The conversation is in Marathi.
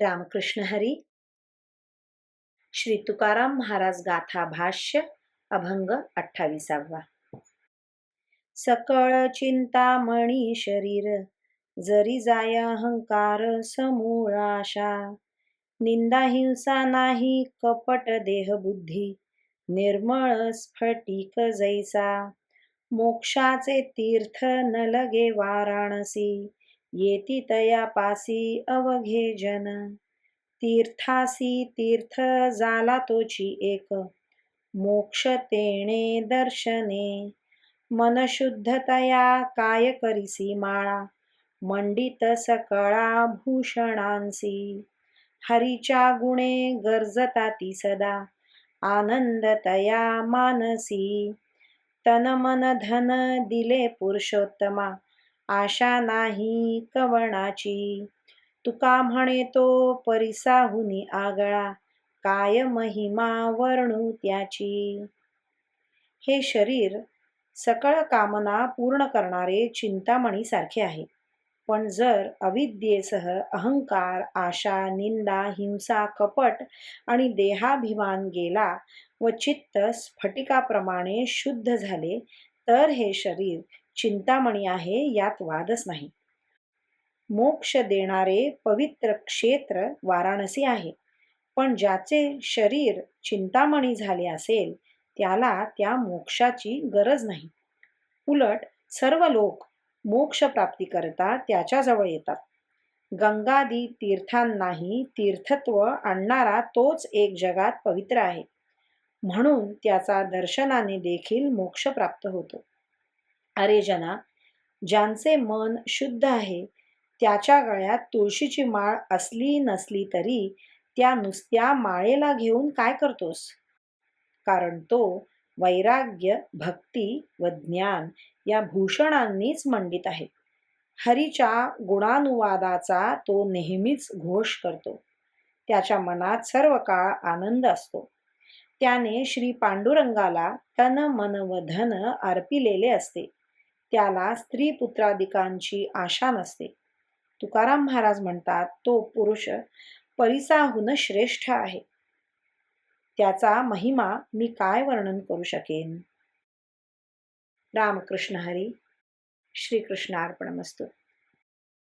रामकृष्ण हरी। श्री तुकाराम महाराज गाथा भाष्य अभंग अठ्ठावीसावा। सकळ चिंतामणी शरीर जरी जाय अहंकार समूळ आशा। निंदा हिंसा नाही कपट देह बुद्धी निर्मळ स्फटिक जैसा। मोक्षाचे तीर्थ न लगे वाराणसी। येती तया पासी अवघे जन तीर्थासी तीर्थ जाला तोची एक। मोक्ष तेणे दर्शने। मन शुद्धतया काय करिसी माळा। मंडित सकळा भूषणांसी। हरीच्या गुणे गरजता ती सदा। आनंदतया मानसी। तन मन धन दिले पुरुषोत्तमा। आशा नाही कवणाची तुका म्हणे तो परिसाहुनी आगळा काय महिमा वर्णू त्याची. हे शरीर सकळ कामना पूर्ण करणारे चिंतामणी सारखे आहे. पण जर अविद्येसह अहंकार आशा निंदा हिंसा कपट आणि देहाभिमान गेला व चित्त स्फटिकाप्रमाणे शुद्ध झाले तर हे शरीर चिंतामणी आहे यात वादच नाही. मोक्ष देणारे पवित्र क्षेत्र वाराणसी आहे. पण ज्याचे शरीर चिंतामणी झाले असेल त्याला त्या मोक्षाची गरज नाही. उलट सर्व लोक मोक्ष प्राप्ती करता त्याच्याजवळ येतात. गंगादी तीर्थांनाही तीर्थत्व आणणारा तोच एक जगात पवित्र आहे. म्हणून त्याचा दर्शनाने देखील मोक्ष प्राप्त होतो. अरे जना ज्यांचे मन शुद्ध आहे त्याच्या गळ्यात तुळशीची माळ असली नसली तरी त्या नुसत्या माळेला घेऊन काय करतोस? कारण तो वैराग्य भक्ती व ज्ञान या भूषणांनीच मंडित आहे. हरीच्या गुणानुवादाचा तो नेहमीच घोष करतो. त्याच्या मनात सर्व काळ आनंद असतो. त्याने श्री पांडुरंगाला तन मन व धन अर्पिलेले असते. त्याला स्त्री पुत्रादिकांची आशा नसते. तुकाराम महाराज म्हणतात तो पुरुष परिसाहून श्रेष्ठ आहे. त्याचा महिमा मी काय वर्णन करू शकेन? रामकृष्ण हरी श्रीकृष्णार्पणमस्तू.